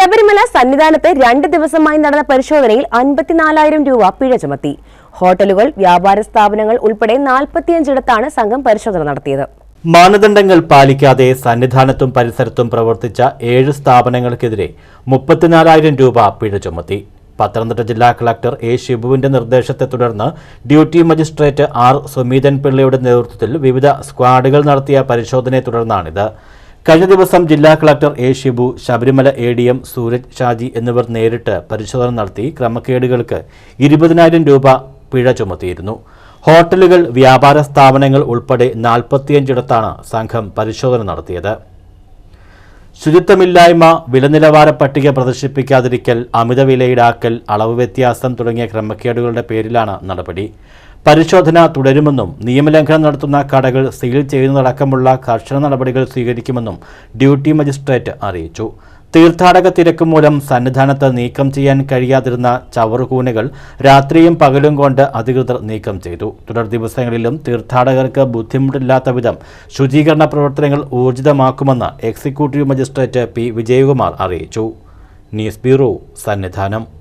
ശബരിമല സന്നിധാനത്ത് രണ്ട് ദിവസമായി നടന്ന പരിശോധനയിൽ അൻപത്തിനാലായിരം രൂപ പിഴ ചുമത്തി. ഹോട്ടലുകൾ വ്യാപാര സ്ഥാപനങ്ങൾ ഉൾപ്പെടെ നാൽപ്പത്തിയഞ്ചിടത്താണ് സംഘം പരിശോധന നടത്തിയത്. മാനദണ്ഡങ്ങൾ പാലിക്കാതെ സന്നിധാനത്തും പരിസരത്തും പ്രവർത്തിച്ച ഏഴ് സ്ഥാപനങ്ങൾക്കെതിരെ മുപ്പത്തിനാലായിരം രൂപ പിഴ ചുമത്തി. പത്തനംതിട്ട ജില്ലാ കളക്ടർ എ ഷിബുവിന്റെ നിർദ്ദേശത്തെ തുടർന്ന് ഡ്യൂട്ടി മജിസ്ട്രേറ്റ് ആർ സുമീതൻ പിള്ളയുടെ നേതൃത്വത്തിൽ വിവിധ സ്ക്വാഡുകൾ നടത്തിയ പരിശോധനയെ തുടർന്നാണിത്. കഴിഞ്ഞ ദിവസം ജില്ലാ collector A Shibu Sabarimala A D M Sooraj Shaji എന്നിവർ നേരിട്ട് പരിശോധന നടത്തി ക്രമക്കേടുകൾക്ക് ഇരുപതിനായിരം രൂപ പിഴ ചുമത്തിയിരുന്നു. ഹോട്ടലുകൾ വ്യാപാര സ്ഥാപനങ്ങൾ ഉൾപ്പെടെ നാൽപ്പത്തിയഞ്ചിടത്താണ് സംഘം പരിശോധന നടത്തിയത്. ശുചിത്വമില്ലായ്മ വിലനിലവാര പട്ടിക പ്രദർശിപ്പിക്കാതിരിക്കൽ അമിത വിലയിടാക്കൽ അളവ് വ്യത്യാസം തുടങ്ങിയ ക്രമക്കേടുകളുടെ പേരിലാണ് നടപടി. പരിശോധന തുടരുമെന്നും നിയമലംഘനം നടത്തുന്ന കടകൾ സീൽ ചെയ്യുന്നതടക്കമുള്ള കർശന നടപടികൾ സ്വീകരിക്കുമെന്നും ഡ്യൂട്ടി മജിസ്ട്രേറ്റ് അറിയിച്ചു. തീർത്ഥാടക തിരക്ക് മൂലം സന്നിധാനത്ത് നീക്കം ചെയ്യാൻ കഴിയാതിരുന്ന ചവറുകൂനകൾ രാത്രിയും പകലും കൊണ്ട് അധികൃതർ നീക്കം ചെയ്തു. തുടർ ദിവസങ്ങളിലും തീർത്ഥാടകർക്ക് ബുദ്ധിമുട്ടില്ലാത്ത വിധം ശുചീകരണ പ്രവർത്തനങ്ങൾ ഊർജിതമാക്കുമെന്ന് എക്സിക്യൂട്ടീവ് മജിസ്ട്രേറ്റ് പി. വിജയകുമാർ അറിയിച്ചു. News bureau Sannidhanam.